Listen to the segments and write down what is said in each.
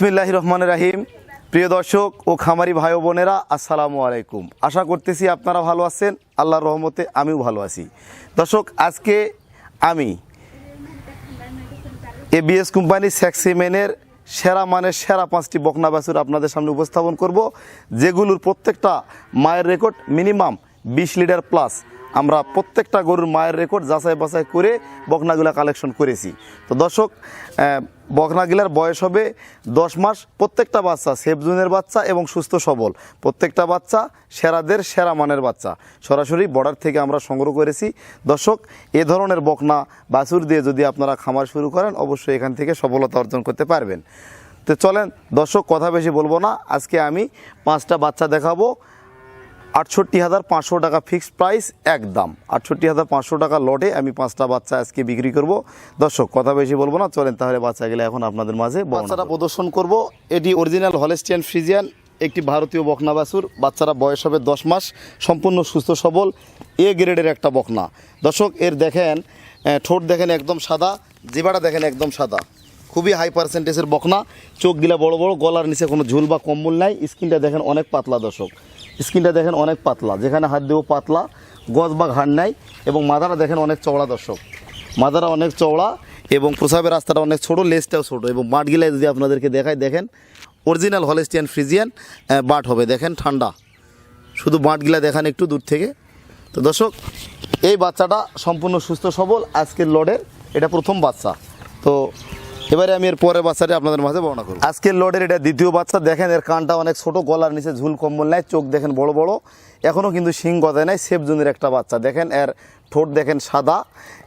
বিসমিল্লাহ রহমান রাহিম। প্রিয় দর্শক ও খামারি ভাই বোনেরা, আসসালামু আলাইকুম। আশা করতেছি আপনারা ভালো আছেন, আল্লাহর রহমতে আমিও ভালো আছি। দর্শক, আজকে আমি এবিএস কোম্পানি স্যাক্সিমেনের সেরা মানের সেরা পাঁচটি বকনা বাছুর আপনাদের সামনে উপস্থাপন করব, যেগুলোর প্রত্যেকটা মায়ের রেকর্ড মিনিমাম বিশ লিটার প্লাস। আমরা প্রত্যেকটা গরুর মায়ের রেকর্ড যাচাই বাছাই করে বকনাগুলা কালেকশন করেছি। তো দর্শক বকনাগুলার বয়স হবে দশ মাস, প্রত্যেকটা বাচ্চা সেফজুনের বাচ্চা এবং সুস্থ সবল। প্রত্যেকটা বাচ্চা সেরাদের সেরা মানের বাচ্চা। সরাসরি বর্ডার থেকে আমরা সংগ্রহ করেছি। দর্শক, এ ধরনের বকনা বাছুর দিয়ে যদি আপনারা খামার শুরু করেন, অবশ্যই এখান থেকে সফলতা অর্জন করতে পারবেন। তো চলেন, দর্শক, কথা বেশি বলব না। আজকে আমি পাঁচটা বাচ্চা দেখাবো। আটষট্টি হাজার পাঁচশো টাকা ফিক্সড প্রাইস একদম। আটষট্টি হাজার পাঁচশো টাকা লটে আমি পাঁচটা বাচ্চা আজকে বিক্রি করব। দর্শক কথা বেশি বলব না চলেন তাহলে বাচ্চাগুলো এখন আপনাদের মাঝে বাচ্চাটা প্রদর্শন করব। এটি অরিজিনাল হলেস্টিয়ান ফ্রিজিয়ান একটি ভারতীয় বকনা বাছুর। বাচ্চারা বয়স হবে দশ মাস সম্পূর্ণ সুস্থ সবল এ গ্রেডের একটা বকনা। দর্শক এর দেখেন ঠোঁট দেখেন একদম সাদা জিবাটা দেখেন একদম সাদা। খুবই হাই পার্সেন্টেজের বকনা। চোখগুলা বড় বড় গলার নিচে কোনো ঝুল বা কম্বল নাই স্কিনটা দেখেন অনেক পাতলা দর্শক। স্কিনটা দেখেন অনেক পাতলা, যেখানে হাত দেবো পাতলা, গজ বা ঘাড় নাই, এবং মাথাটা দেখেন অনেক চওড়া দর্শক। মাথাটা অনেক চওড়া, এবং প্রসাবের রাস্তাটা অনেক ছোট লেজটাও ছোটো, এবং বাটগিলায় যদি আপনাদেরকে দেখায় দেখেন অরিজিনাল হলেস্টিয়ান ফ্রিজিয়ান বাট হবে, দেখেন ঠান্ডা। শুধু বাঁটগুলা দেখান একটু দূর থেকে। তো দর্শক, এই বাচ্চাটা সম্পূর্ণ সুস্থ সবল, আজকের লডের এটা প্রথম বাচ্চা। তো এবারে আমি এর পরের বাচ্চাটা আপনাদের মাঝে বর্ণনা করব। আজকের লোডের এটা দ্বিতীয় বাচ্চা। দেখেন, এর কানটা অনেক ছোট, গলার নিচে ঝুল কম্বল নাই, চোখ দেখেন বড় বড়। এখনও কিন্তু শিং গদায় নাই, সেফ জুনের একটা বাচ্চা। দেখেন, এর ঠোঁট দেখেন সাদা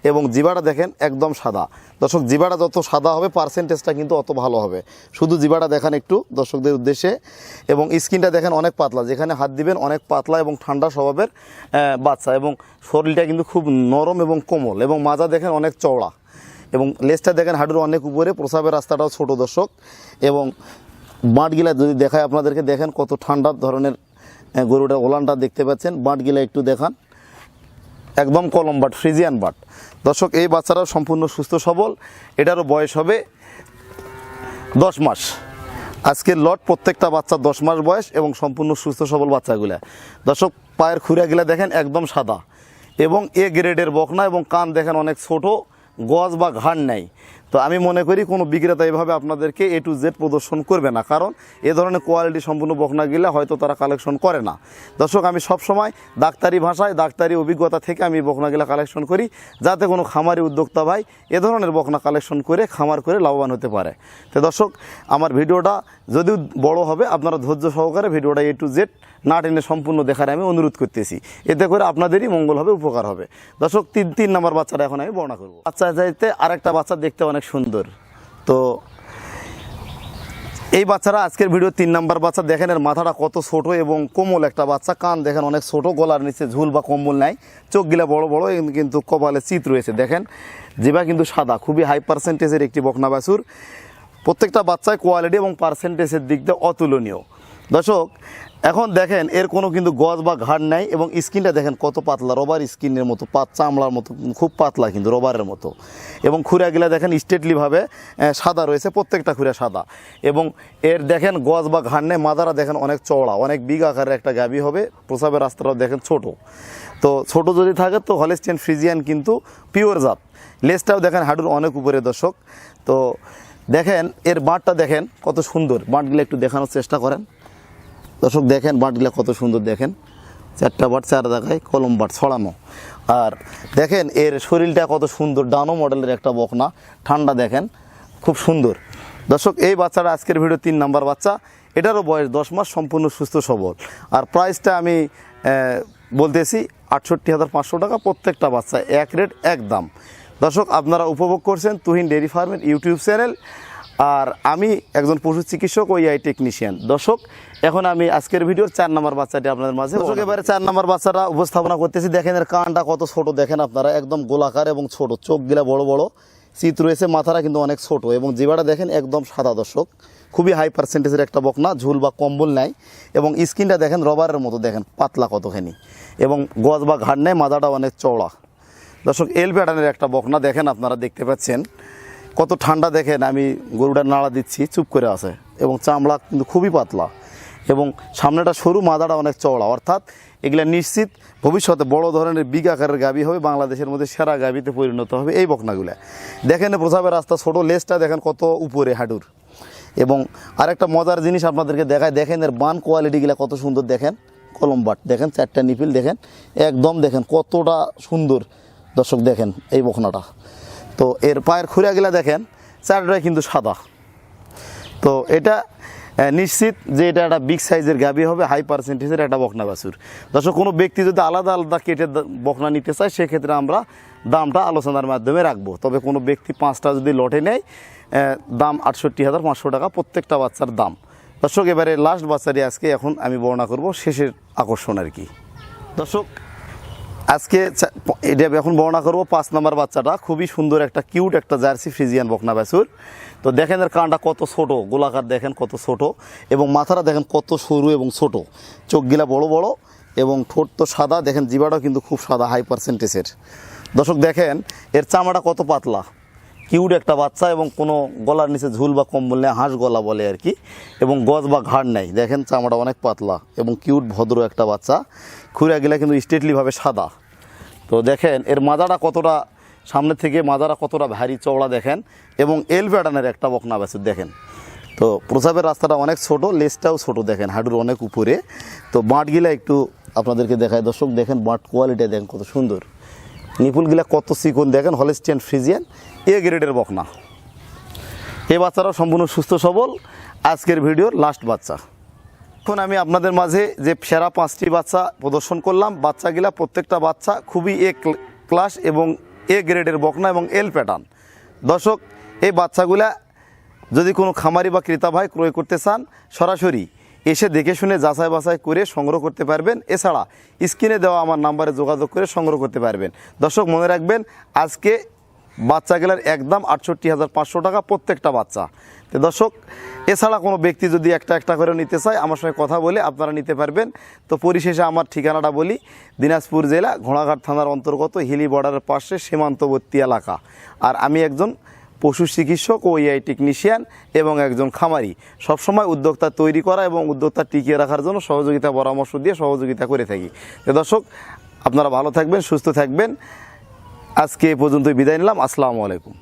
এবং জিবাটা দেখেন একদম সাদা। দর্শক জিবাটা যত সাদা হবে পার্সেন্টেজটা কিন্তু অত ভালো হবে। শুধু জিবাটা দেখান একটু দর্শকদের উদ্দেশ্যে। এবং স্কিনটা দেখেন অনেক পাতলা। যেখানে হাত দিবেন, অনেক পাতলা এবং ঠান্ডা স্বভাবের বাচ্চা। এবং শরীরটা কিন্তু খুব নরম এবং কোমল এবং মাজা দেখেন অনেক চওড়া। এবং লেজটা দেখেন হাডুর অনেক উপরে, প্রসাবের রাস্তাটাও ছোট দর্শক। এবং বাঁটগিলা যদি দেখায় আপনাদেরকে, দেখেন কত ঠান্ডা ধরনের গরুটা ওলানটা দেখতে পাচ্ছেন। বাঁটগিলা একটু দেখান। একদম কলম বাট, ফ্রিজিয়ান বাট। দর্শক, এই বাচ্চারাও সম্পূর্ণ সুস্থ, সবল। এটারও বয়স হবে দশ মাস। আজকের লট, প্রত্যেকটা বাচ্চা দশ মাস বয়স এবং সম্পূর্ণ সুস্থ, সবল বাচ্চাগুলা। দর্শক, পায়ের খুঁড়াগুলা দেখেন একদম সাদা। এবং এ গ্রেডের বকনা এবং কান দেখেন অনেক ছোট। গজ বা ঘাড় নেই। তো আমি মনে করি কোনো বিক্রেতা এভাবে আপনাদেরকে এ টু জেড প্রদর্শন করবে না। কারণ এ ধরনের কোয়ালিটি সম্পূর্ণ বকনা গেলে হয়তো তারা কালেকশন করে না। দর্শক, আমি সবসময় ডাক্তারি ভাষায়, ডাক্তারি অভিজ্ঞতা থেকে আমি বকনা বকনাগুলা কালেকশন করি। যাতে কোনো খামারি উদ্যোক্তা ভাই এ ধরনের বকনা কালেকশন করে, খামার করে লাভবান হতে পারে। তো দর্শক, আমার ভিডিওটা যদিও বড় হবে, আপনারা ধৈর্য সহকারে ভিডিওটা এ টু জেড না টেনে সম্পূর্ণ দেখার আমি অনুরোধ করতেছি। এতে করে আপনাদেরই মঙ্গল হবে, উপকার হবে। দর্শক, তিন তিন নম্বর বাচ্চাটা এখন আমি বর্ণনা করব। বাচ্চা চাইতে আরেকটা বাচ্চা দেখতে অনেক সুন্দর। তো এই বাচ্চারা আজকের ভিডিও তিন নাম্বার বাচ্চা, দেখেন এর মাথাটা কত ছোট এবং কোমল একটা বাচ্চা। কান দেখেন অনেক ছোট, গলার নিচে ঝুল বা কম্বল নাই। চোখগুলা বড় বড় এবং কিন্তু কপালে চিত রয়েছে। দেখেন জিবা কিন্তু সাদা, খুবই হাই পার্সেন্টেজের একটি বকনা বাছুর। প্রত্যেকটা বাচ্চায় কোয়ালিটি এবং পার্সেন্টেজের দিক দিয়ে অতুলনীয়। দর্শক, এখন দেখেন এর কোনো কিন্তু গজ বা ঘাড় নাই এবং স্কিনটা দেখেন কত পাতলা, রবার স্কিনের মতো পাত চামড়ার মতো, খুব পাতলা কিন্তু রবারের মতো। এবং খুঁড়াগুলা দেখেন স্টেটলিভাবে সাদা রয়েছে, প্রত্যেকটা খুঁড়া সাদা। এবং এর দেখেন গজ বা ঘাড় নেই, মাদারা দেখেন অনেক চওড়া, অনেক বিগ আকারের একটা গাবি হবে, প্রসাবের রাস্তাটাও দেখেন ছোট। তো ছোট যদি থাকে তো হলেস্টিয়ান ফ্রিজিয়ান কিন্তু পিওর জাত। লেজটাও দেখেন হাডুর অনেক উপরে দর্শক। তো দেখেন, এর বাঁটটা দেখেন কত সুন্দর। বাঁটগুলো একটু দেখানোর চেষ্টা করেন। দর্শক দেখেন বাঁটগুলো কত সুন্দর দেখেন। চারটা বাট, চার জায়গায় কলম বাট ছড়ানো। আর দেখেন এর শরীরটা কত সুন্দর, ডানো মডেলের একটা বকনা। ঠান্ডা দেখেন, খুব সুন্দর। দর্শক, এই বাচ্চাটা আজকের ভিডিও তিন নাম্বার বাচ্চা। এটারও বয়স দশ মাস, সম্পূর্ণ সুস্থ সবল। আর প্রাইসটা আমি বলতেছি আটষট্টি হাজার পাঁচশো টাকা প্রত্যেকটা বাচ্চা, এক রেট, এক দাম। দর্শক, আপনারা উপভোগ করছেন তুহিন ডেয়ারি ফার্মের ইউটিউব চ্যানেল। আর আমি একজন পশু চিকিৎসক ও আই টেকনিশিয়ান দর্শক এখন আমি আজকের ভিডিওর চার নম্বর বাচ্চাটি আপনাদের মাঝে দর্শক এবারে চার নম্বর বাচ্চাটা উপস্থাপনা করতেছি। দেখেন এর কানটা কত ছোট দেখেন আপনারা একদম গোলাকার এবং ছোট। চোখগুলা বড় বড় চিত রয়েছে মাথাটা কিন্তু অনেক ছোট এবং জিবাটা দেখেন একদম সাদা দর্শক। খুবই হাই পার্সেন্টেজের একটা বকনা ঝুল বা কম্বল নাই এবং স্কিনটা দেখেন রবারের মতো দেখেন পাতলা কতখানি এবং গজ বা ঘাড় নেয় মাথাটা অনেক চওড়া। দর্শক এল প্যাটার্নের একটা বকনা দেখেন আপনারা দেখতে পাচ্ছেন। কত ঠান্ডা দেখেন, আমি গরুটা নাড়া দিচ্ছি, চুপ করে আছে। এবং চামড়া কিন্তু খুবই পাতলা। এবং সামনেটা সরু মাদাটা অনেক চওড়া। অর্থাৎ এগুলা নিশ্চিত ভবিষ্যতে বড় ধরনের বিগ আকারের গাবি হবে, বাংলাদেশের মধ্যে সেরা গাবিতে পরিণত হবে এই বকনাগুলা। দেখেন প্রসাবের রাস্তা ছোট, লেজটা দেখেন কত উপরে হাঁটুর। এবং আরেকটা মজার জিনিস আপনাদেরকে দেখায় দেখেন এর বান কোয়ালিটিগুলা কত সুন্দর, দেখেন। কলম বাট, দেখেন, চারটা নিপিল, দেখেন। একদম দেখেন কতটা সুন্দর। দর্শক, দেখেন এই বখনাটা তো এর পায়ের খুঁড়াগুলা দেখেন, চারটাই কিন্তু সাদা। তো এটা নিশ্চিত যে এটা একটা বিগ সাইজের গাবি হবে হাই পার্সেন্টেজের একটা বকনা বাছুর। দর্শক, কোনো ব্যক্তি যদি আলাদা আলাদা কেটে বকনা নিতে চায়, সেক্ষেত্রে আমরা দামটা আলোচনার মাধ্যমে রাখব। তবে কোনো ব্যক্তি পাঁচটা যদি লটে নেয় দাম আটষট্টি হাজার পাঁচশো টাকা প্রত্যেকটা বাচ্চার দাম। দর্শক, এবারে লাস্ট বাচ্চারই আজকে এখন আমি বর্ণনা করব, শেষের আকর্ষণ আর কি। দর্শক আজকে এটা এখন বর্ণনা করব পাঁচ নম্বর বাচ্চাটা। খুবই সুন্দর একটা, কিউট একটা জার্সি ফ্রিজিয়ান বকনা ব্যাসুর। তো দেখেন এর কানটা কত ছোট, গোলাকার দেখেন কত ছোট, এবং মাথাটা দেখেন কত সরু এবং ছোট। চোখগুলা বড় বড়, এবং ঠোঁট তো সাদা, দেখেন জিবাটাও কিন্তু খুব সাদা, হাই পার্সেন্টেজের। দর্শক দেখেন, এর চামড়া কত পাতলা? কিউট একটা বাচ্চা এবং কোনো গলার নিচে ঝুল বা কম্বল নেই, হাঁস গলা বলে আর কি, এবং গজ বা ঘাড় নেই। দেখেন চামড়া অনেক পাতলা এবং কিউট, ভদ্র একটা বাচ্চা। খুঁড়াগুলা কিন্তু স্টেটলিভাবে সাদা। তো দেখেন, এর মাজাটা কতটা, সামনে থেকে মাজারা কতটা ভারী চওড়া দেখেন, এবং এল প্যাটার্নের একটা বকনা বাছুর দেখেন। তো প্রসাবের রাস্তাটা অনেক ছোট লেজটাও ছোট, দেখেন হাডুর অনেক উপরে। তো বাঁটগুলা একটু আপনাদেরকে দেখায় দর্শক, দেখেন বাঁট কোয়ালিটি দেখেন কত সুন্দর। নিপুলগুলা কত চিকন দেখেন, হলেস্টিয়ান, ফ্রিজিয়ান, এ গ্রেডের বকনা। এই বাচ্চারাও সম্পূর্ণ সুস্থ, সবল। আজকের ভিডিওর লাস্ট বাচ্চা। এখন আমি আপনাদের মাঝে যে সেরা পাঁচটি বাচ্চা প্রদর্শন করলাম, বাচ্চাগুলা প্রত্যেকটা বাচ্চা খুবই এ ক্লাস এবং এ গ্রেডের বকনা এবং এল প্যাটার্ন দর্শক, এই বাচ্চাগুলা যদি কোনো খামারি বা ক্রেতা ভাই ক্রয় করতে চান, সরাসরি এসে দেখে শুনে যাচাই বাছাই করে সংগ্রহ করতে পারবেন। এছাড়া স্ক্রিনে দেওয়া আমার নাম্বারে যোগাযোগ করে সংগ্রহ করতে পারবেন। দর্শক, মনে রাখবেন, আজকে বাচ্চাগুলার একদম আটষট্টি হাজার পাঁচশো টাকা প্রত্যেকটা বাচ্চা। তো দর্শক, এছাড়া কোনো ব্যক্তি যদি একটা একটা করে নিতে চায়, আমার সঙ্গে কথা বলে আপনারা নিতে পারবেন। তো পরিশেষে আমার ঠিকানাটা বলি, দিনাজপুর জেলা, ঘোড়াঘাট থানার অন্তর্গত হিলি বর্ডারের পাশে সীমান্তবর্তী এলাকা। আর আমি একজন পশু চিকিৎসক ও এআই টেকনিশিয়ান এবং একজন খামারি। সবসময় উদ্যোক্তা তৈরি করা এবং উদ্যোক্তা টিকিয়ে রাখার জন্য সহযোগিতা, পরামর্শ দিয়ে সহযোগিতা করে থাকি। দর্শক, আপনারা ভালো থাকবেন, সুস্থ থাকবেন। আজকে এ পর্যন্ত বিদায় নিলাম। আসসালামু আলাইকুম।